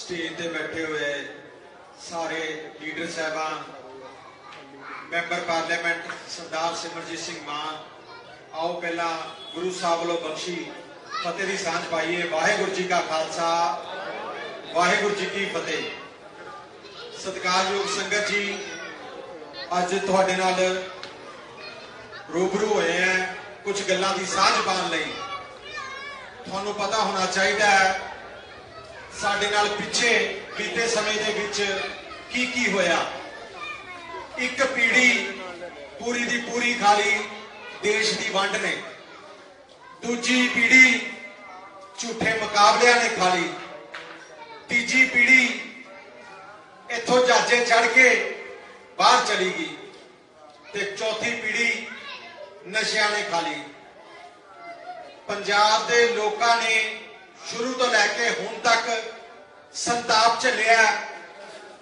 Stage ਤੇ ਬੈਠੇ ਹੋਏ ਸਾਰੇ ਲੀਡਰ ਸਾਹਿਬਾਨ, ਮੈਂਬਰ ਪਾਰਲੀਮੈਂਟ ਸਰਦਾਰ ਸਿਮਰਜੀਤ ਸਿੰਘ ਮਾਨ, ਆਓ ਪਹਿਲਾਂ ਗੁਰੂ ਸਾਹਿਬ ਵੱਲੋਂ ਬਖਸ਼ੀ ਫਤਿਹ ਦੀ ਸਾਂਝ ਪਾਈਏ। ਵਾਹਿਗੁਰੂ ਜੀ ਕਾ ਖਾਲਸਾ, ਵਾਹਿਗੁਰੂ ਜੀ ਕੀ ਫਤਿਹ। ਸਤਿਕਾਰਯੋਗ ਸੰਗਤ ਜੀ, ਅੱਜ ਤੁਹਾਡੇ ਨਾਲ ਰੂਬਰੂ ਹੋਏ ਆ ਕੁਝ ਗੱਲਾਂ ਦੀ ਸਾਂਝ ਪਾਉਣ ਲਈ। ਤੁਹਾਨੂੰ ਪਤਾ ਹੋਣਾ ਚਾਹੀਦਾ ਹੈ ਸਾਡੇ ਨਾਲ ਪਿੱਛੇ ਬੀਤੇ ਸਮੇਂ ਦੇ ਵਿੱਚ ਕੀ ਕੀ ਹੋਇਆ? ਇੱਕ ਪੀੜੀ ਪੂਰੀ ਦੀ ਪੂਰੀ ਖਾਲੀ ਦੇਸ਼ ਦੀ ਵੰਡ ਨੇ। ਦੂਜੀ ਪੀੜੀ ਝੂਠੇ ਮੁਕਾਬਲਿਆਂ ਨੇ ਖਾਲੀ। ਤੀਜੀ ਪੀੜੀ ਇੱਥੋਂ ਜਾਜੇ ਚੜ ਕੇ ਬਾਹਰ ਚਲੀ ਗਈ ਤੇ ਚੌਥੀ ਪੀੜੀ ਨਸ਼ਿਆਂ ਨੇ ਖਾਲੀ। ਪੰਜਾਬ ਦੇ ਲੋਕਾਂ ਨੇ ਸ਼ੁਰੂ ਤੋਂ ਲੈ ਕੇ ਹੁਣ ਤੱਕ ਸੰਤਾਪ ਝੱਲਿਆ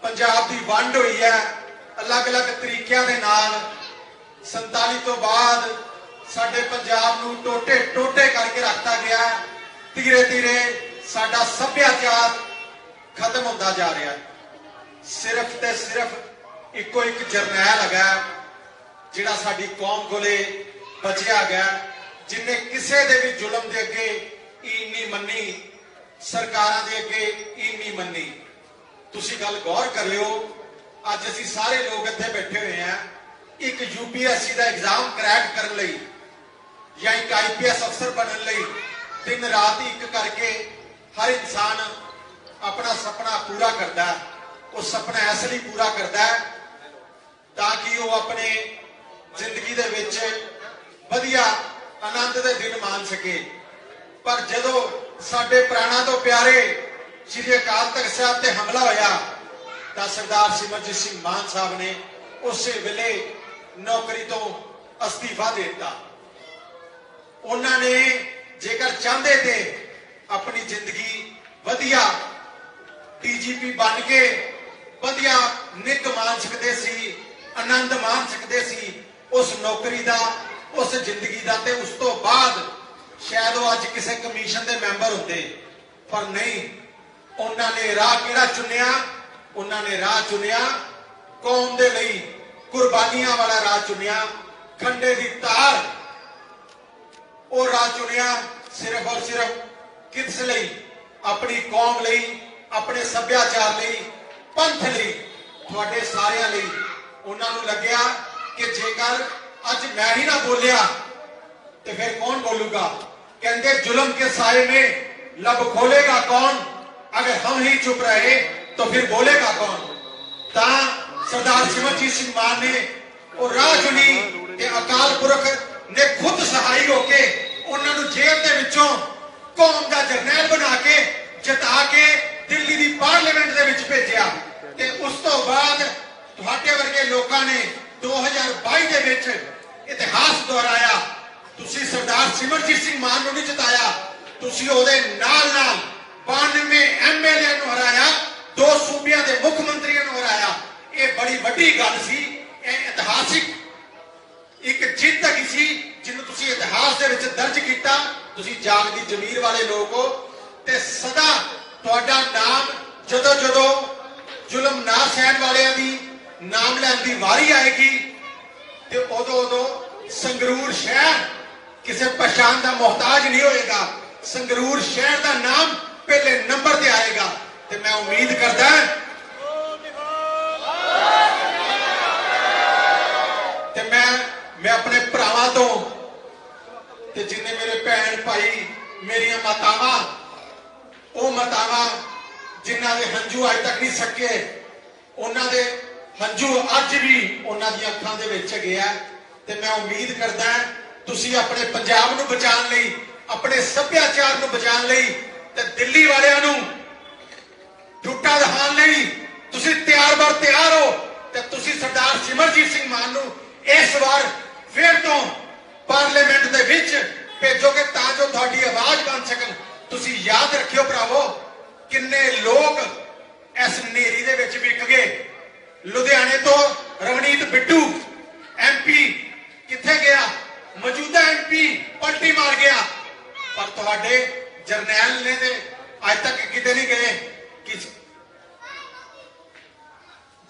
ਪੰਜਾਬ ਦੀ ਵੰਡ ਹੋਈ ਹੈ। ਅਲੱਗ-ਅਲੱਗ ਤਰੀਕਿਆਂ ਦੇ ਨਾਲ 47 ਤੋਂ ਬਾਅਦ ਸਾਡੇ ਪੰਜਾਬ ਨੂੰ ਟੋਟੇ ਟੋਟੇ ਕਰਕੇ ਰੱਖਤਾ ਗਿਆ ਧੀਰੇ ਧੀਰੇ ਸਾਡਾ ਸੱਭਿਆਚਾਰ ਖਤਮ ਹੁੰਦਾ ਜਾ ਰਿਹਾ ਸਿਰਫ ਤੇ ਸਿਰਫ ਇੱਕੋ ਇੱਕ ਜਰਨੈਲ ਹੈਗਾ ਜਿਹੜਾ ਸਾਡੀ ਕੌਮ ਕੋਲੇ ਬਚਿਆ ਗਿਆ ਜਿਨੇ ਕਿਸੇ ਦੇ ਵੀ ਜ਼ੁਲਮ ਦੇ ਅੱਗੇ ਈਨ ਮੰਨੀ, ਸਰਕਾਰਾਂ ਦੇ ਅੱਗੇ ਈਨ ਨਹੀਂ ਮੰਨੀ। ਤੁਸੀਂ ਗੱਲ ਗੌਰ ਕਰਿਓ ਅੱਜ ਅਸੀਂ ਸਾਰੇ ਲੋਕ ਇੱਥੇ ਬੈਠੇ ਹੋਏ ਆ ਇੱਕ ਯੂਪੀਐਸਸੀ ਦਾ ਐਗਜ਼ਾਮ ਕਰੈਕ ਕਰਨ ਲਈ ਜਾਂ ਇੱਕ ਆਈਪੀਐਸ ਅਫਸਰ ਬਣਨ ਲਈ ਦਿਨ ਰਾਤ ਇੱਕ ਕਰਕੇ ਹਰ ਇਨਸਾਨ ਆਪਣਾ ਸੁਪਨਾ ਪੂਰਾ ਕਰਦਾ ਉਹ ਸੁਪਨਾ ਇਸ ਲਈ ਪੂਰਾ ਕਰਦਾ ਤਾਂ ਕਿ ਉਹ ਆਪਣੇ ਜ਼ਿੰਦਗੀ ਦੇ ਵਿੱਚ ਵਧੀਆ ਆਨੰਦ ਦੇ ਦਿਨ ਮਾਣ ਸਕੇ। ਪਰ ਜਦੋਂ ਸਾਡੇ ਪ੍ਰਾਣਾਂ ਤੋਂ ਪਿਆਰੇ ਸ੍ਰੀ ਅਕਾਲ ਤਖਤ ਸਾਹਿਬ ਤੇ ਹਮਲਾ ਹੋਇਆ, ਤਾਂ ਸਰਦਾਰ ਸਿਮਰਜੀਤ ਸਿੰਘ ਮਾਨ ਸਾਹਿਬ ਨੇ ਉਸੇ ਵੇਲੇ ਨੌਕਰੀ ਤੋਂ ਅਸਤੀਫਾ ਦੇ ਦਿੱਤਾ। ਉਹਨਾਂ ਨੇ ਜੇਕਰ ਚਾਹੁੰਦੇ ਤੇ ਆਪਣੀ ਜ਼ਿੰਦਗੀ ਵਧੀਆ ਡੀਜੀਪੀ ਬਣ ਕੇ ਵਧੀਆ ਨਿੱਘ ਮਾਣ ਸਕਦੇ ਸੀ, ਆਨੰਦ ਮਾਣ ਸਕਦੇ ਸੀ, ਉਸ ਨੌਕਰੀ ਦਾ, ਉਸ ਜ਼ਿੰਦਗੀ ਦਾ ਤੇ ਉਸ ਤੋਂ ਬਾਅਦ ਸ਼ਾਇਦ ਉਹ ਅੱਜ ਕਿਸੇ ਕਮਿਸ਼ਨ ਦੇ ਮੈਂਬਰ ਹੁੰਦੇ, ਪਰ ਨਹੀਂ। ਉਹਨਾਂ ਨੇ ਰਾਹ ਕਿਹੜਾ ਚੁਣਿਆ? ਉਹਨਾਂ ਨੇ ਰਾਹ ਚੁਣਿਆ ਕੌਮ ਦੇ ਲਈ ਕੁਰਬਾਨੀਆਂ ਵਾਲਾ ਰਾਹ ਚੁਣਿਆ, ਖੰਡੇ ਦੀ ਤਾਰ। ਉਹ ਰਾਹ ਚੁਣਿਆ ਸਿਰਫ ਔਰ ਸਿਰਫ ਕਿਸ ਲਈ? ਆਪਣੀ ਕੌਮ ਲਈ, ਆਪਣੇ ਸੱਭਿਆਚਾਰ ਲਈ, ਪੰਥ ਲਈ। ਤੁਹਾਡੇ ਸਾਰਿਆਂ ਲਈ। ਉਹਨਾਂ ਨੂੰ ਲੱਗਿਆ ਕਿ ਜੇਕਰ ਅੱਜ ਮੈਂ ਹੀ ਨਾ ਬੋਲਿਆ ਤੇ ਫਿਰ ਕੌਣ ਬੋਲੂਗਾ ਕਹਿੰਦੇ ਜ਼ੁਲਮ के साए में लब खोलेगा कौन अगर हम ही चुप रहे तो फिर बोलेगा कौन ਤਾਂ ਸਰਦਾਰ ਸਿਮਰਜੀਤ ਸਿੰਘ ਮਾਨ ਨੇ ਉਹ ਰਾਹ ਚੁਣੀ ਤੇ ਅਕਾਲ ਪੁਰਖ ਨੇ ਖੁਦ ਸਹਾਈ ਹੋ ਕੇ ਉਹਨਾਂ ਨੂੰ ਜੇਲ੍ਹ ਦੇ ਵਿੱਚੋਂ ਕੌਮ ਦਾ ਜਰਨੈਲ ਬਣਾ ਕੇ ਜਿਤਾ ਕੇ ਦਿੱਲੀ ਦੀ ਪਾਰਲੀਮੈਂਟ ਦੇ ਵਿੱਚ ਭੇਜਿਆ ਤੇ ਉਸ ਤੋਂ ਬਾਅਦ ਤੁਹਾਡੇ ਵਰਗੇ ਲੋਕਾਂ ਨੇ 2022 ਦੇ ਵਿੱਚ ਇਤਿਹਾਸ ਦੁਹਰਾਇਆ ਤੁਸੀਂ ਸਰਦਾਰ ਸਿਮਰਜੀਤ ਸਿੰਘ ਮਾਨ ਨੂੰ ਨਹੀਂ ਜਿਤਾਇਆ। ਤੁਸੀਂ ਉਹਦੇ ਨਾਲ ਨਾਲ 92 ਐਮਐਲਏ ਨੂੰ ਹਰਾਇਆ, ਦੋ ਸੂਬਿਆਂ ਦੇ ਮੁੱਖ ਮੰਤਰੀਆਂ ਨੂੰ ਹਰਾਇਆ। ਇਹ ਬੜੀ ਵੱਡੀ ਗੱਲ ਸੀ, ਇਹ ਇਤਿਹਾਸਿਕ ਇੱਕ ਜਿੱਤ ਹੈਗੀ ਸੀ, ਜਿਹਨੂੰ ਤੁਸੀਂ ਇਤਿਹਾਸ ਦੇ ਵਿੱਚ ਦਰਜ ਕੀਤਾ। ਤੁਸੀਂ ਜਾਗਦੀ ਜ਼ਮੀਰ ਵਾਲੇ ਲੋਕ ਹੋ। ਤੇ ਸਦਾ ਤੁਹਾਡਾ ਨਾਮ ਜਦੋਂ ਜਦੋਂ ਜ਼ੁਲਮ ਨਾ ਸਹਿਣ ਵਾਲਿਆਂ ਦੀ ਨਾਮ ਲੈਣ ਦੀ ਵਾਰੀ ਆਏਗੀ, ਤੇ ਉਦੋਂ ਉਦੋਂ ਸੰਗਰੂਰ ਸ਼ਹਿਰ ਕਿਸੇ ਪਛਾਣ ਦਾ ਮੁਹਤਾਜ ਨਹੀਂ ਹੋਏਗਾ, ਸੰਗਰੂਰ ਸ਼ਹਿਰ ਦਾ ਨਾਮ ਪਹਿਲੇ ਨੰਬਰ ਤੇ ਆਏਗਾ। ਤੇ ਮੈਂ ਉਮੀਦ ਕਰਦਾ ਤੇ ਮੈਂ ਮੈਂ ਆਪਣੇ ਭਰਾਵਾਂ ਤੋਂ ਤੇ ਜਿੰਨੇ ਮੇਰੇ ਭੈਣ ਭਾਈ, ਮੇਰੀਆਂ ਮਾਤਾਵਾਂ, ਉਹ ਮਾਤਾਵਾਂ ਜਿਨ੍ਹਾਂ ਦੇ ਹੰਝੂ ਅੱਜ ਤੱਕ ਨਹੀਂ ਸਕੇ, ਉਹਨਾਂ ਦੇ ਹੰਝੂ ਅੱਜ ਵੀ ਉਹਨਾਂ ਦੀਆਂ ਅੱਖਾਂ ਦੇ ਵਿੱਚ ਗਿਆ ਤੇ ਮੈਂ ਉਮੀਦ ਕਰਦਾ ਤੁਸੀਂ ਆਪਣੇ ਪੰਜਾਬ ਨੂੰ ਬਚਾਉਣ ਲਈ, ਆਪਣੇ ਸੱਭਿਆਚਾਰ ਨੂੰ ਬਚਾਉਣ ਲਈ ਤੇ ਦਿੱਲੀ ਵਾਲਿਆਂ ਨੂੰ ਟੁੱਟਾ ਦਿਖਾਉਣ ਲਈ ਤੁਸੀਂ ਤਿਆਰ ਬਰ ਤਿਆਰ ਹੋ ਤੇ ਤੁਸੀਂ ਸਰਦਾਰ ਸਿਮਰਜੀਤ ਸਿੰਘ ਮਾਨ ਨੂੰ ਇਸ ਵਾਰ ਫਿਰ ਤੋਂ ਪਾਰਲੀਮੈਂਟ ਦੇ ਵਿੱਚ ਭੇਜੋਗੇ ਤਾਂ ਜੋ ਤੁਹਾਡੀ ਆਵਾਜ਼ ਬਣ ਸਕਣ। ਤੁਸੀਂ ਯਾਦ ਰੱਖਿਓ ਭਰਾਵੋ, ਕਿੰਨੇ ਲੋਕ ਇਸ ਨੇਰੀ ਦੇ ਵਿੱਚ ਵਿਕ ਗਏ। ਲੁਧਿਆਣੇ ਤੋਂ ਰਵਨੀਤ ਬਿੱਟੂ ਐਮਪੀ ਕਿੱਥੇ ਗਿਆ? ਬੀਜੇਪੀ ਪਲਟੀ ਮਾਰ ਗਿਆ। ਪਰ ਤੁਹਾਡੇ ਜਰਨੈਲ ਨੇ ਤੇ ਅੱਜ ਤੱਕ ਕਿਤੇ ਨਹੀਂ ਗਏ। ਕਿ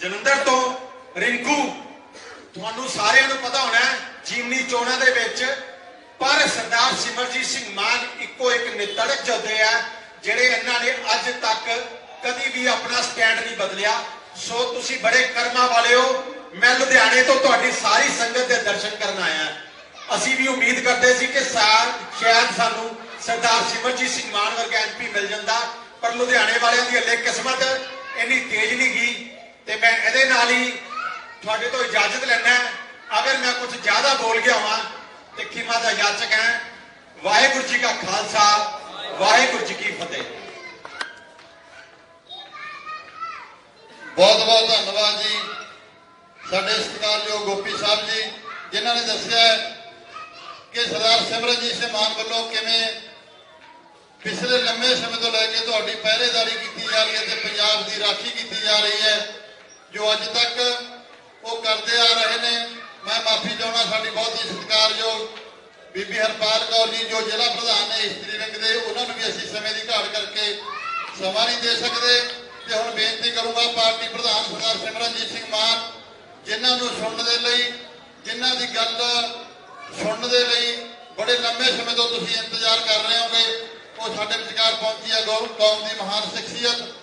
ਜਲੰਧਰ ਤੋਂ ਰਿੰਕੂ, ਤੁਹਾਨੂੰ ਸਾਰਿਆਂ ਨੂੰ ਪਤਾ ਹੋਣਾ ਜਿਮਨੀ ਚੋਣਾਂ ਦੇ ਵਿੱਚ ਪਰ ਸਰਦਾਰ ਸਿਮਰਜੀਤ ਸਿੰਘ ਮਾਨ ਇੱਕੋ ਇੱਕ ਨਿਤੜਕ ਜੋਧੇ ਆ, ਜਿਹੜੇ ਇਹਨਾਂ ਨੇ ਅੱਜ ਤੱਕ ਕਦੀ ਵੀ ਆਪਣਾ ਸਟੈਂਡ ਨਹੀਂ ਬਦਲਿਆ। ਸੋ ਤੁਸੀਂ ਬੜੇ ਕਰਮਾਂ ਵਾਲੇ ਹੋ। ਮੈਂ ਲੁਧਿਆਣੇ ਤੋਂ ਤੁਹਾਡੀ ਸਾਰੀ ਸੰਗਤ ਦੇ ਦਰਸ਼ਨ ਕਰਨ ਆਇਆ। ਅਸੀਂ ਵੀ ਉਮੀਦ ਕਰਦੇ ਸੀ ਕਿ ਸਾਰ ਸ਼ਾਇਦ ਸਾਨੂੰ ਸਰਦਾਰ ਸਿਮਰਜੀਤ ਸਿੰਘ ਮਾਨ ਵਰਗਾ ਐਮਪੀ ਮਿਲ ਜਾਂਦਾ, ਪਰ ਲੁਧਿਆਣੇ ਵਾਲਿਆਂ ਦੀ ਹੱਲੇ ਕਿਸਮਤ ਇੰਨੀ ਤੇਜ਼ ਨਹੀਂ ਗਈ ਤੇ ਮੈਂ ਇਹਦੇ ਨਾਲ ਹੀ ਤੁਹਾਡੇ ਤੋਂ ਇਜਾਜ਼ਤ ਲੈਣਾ ਅਗਰ ਮੈਂ ਕੁਝ ਜ਼ਿਆਦਾ ਬੋਲ ਗਿਆ ਹਾਂ ਤੇ ਖਿਮਾ ਦਾ ਯਾਚਕ ਹਾਂ। ਵਾਹਿਗੁਰੂ ਜੀ ਕਾ ਖਾਲਸਾ, ਵਾਹਿਗੁਰੂ ਜੀ ਕੀ ਫਤਿਹ। ਬਹੁਤ ਬਹੁਤ ਧੰਨਵਾਦ ਜੀ। ਸਾਡੇ ਸਤਿਕਾਰਯੋਗ ਗੋਪੀ ਸਾਹਿਬ ਜੀ, ਜਿਨ੍ਹਾਂ ਨੇ ਦੱਸਿਆ ਸਰਦਾਰ ਸਿਮਰਨਜੀਤ ਸਿੰਘ ਮਾਨ ਵੱਲੋਂ ਕਿਵੇਂ ਪਿਛਲੇ ਲੰਮੇ ਸਮੇਂ ਤੋਂ ਲੈ ਕੇ ਤੁਹਾਡੀ ਪਹਿਰੇਦਾਰੀ ਕੀਤੀ ਜਾ ਰਹੀ ਹੈ ਤੇ ਪੰਜਾਬ ਦੀ ਰਾਖੀ ਕੀਤੀ ਜਾ ਰਹੀ ਹੈ, ਜੋ ਅੱਜ ਤੱਕ ਉਹ ਕਰਦੇ ਆ ਰਹੇ ਨੇ, ਮੈਂ ਮਾਫੀ ਚਾਹੁੰਦਾ ਸਾਡੀ ਬਹੁਤ ਹੀ ਸਤਿਕਾਰਯੋਗ ਬੀਬੀ ਹਰਪਾਲ ਕੌਰ ਜੀ, ਜੋ ਜ਼ਿਲ੍ਹਾ ਪ੍ਰਧਾਨ ਨੇ ਇਸਤਰੀ ਵਿੰਗ ਦੇ, ਉਹਨਾਂ ਨੂੰ ਵੀ ਅਸੀਂ ਸਮੇਂ ਦੀ ਘਾਟ ਕਰਕੇ ਸਮਾਂ ਨਹੀਂ ਦੇ ਸਕਦੇ ਤੇ ਹੁਣ ਬੇਨਤੀ ਕਰੂੰਗਾ ਪਾਰਟੀ ਪ੍ਰਧਾਨ ਸਰਦਾਰ ਸਿਮਰਨਜੀਤ ਸਿੰਘ ਮਾਨ, ਜਿਨ੍ਹਾਂ ਨੂੰ ਸੁਣਨ ਦੇ ਲਈ, ਜਿਨ੍ਹਾਂ ਦੀ ਗੱਲ ਸੁਣਨ ਦੇ ਲਈ ਬੜੇ ਲੰਮੇ ਸਮੇਂ ਤੋਂ ਤੁਸੀਂ ਇੰਤਜ਼ਾਰ ਕਰ ਰਹੇ ਹੋਗੇ। ਉਹ ਸਾਡੇ ਵਿਚਕਾਰ ਪਹੁੰਚੀ ਹੈ ਗੌ- ਕੌਮ ਦੀ ਮਹਾਨ ਸ਼ਖਸੀਅਤ।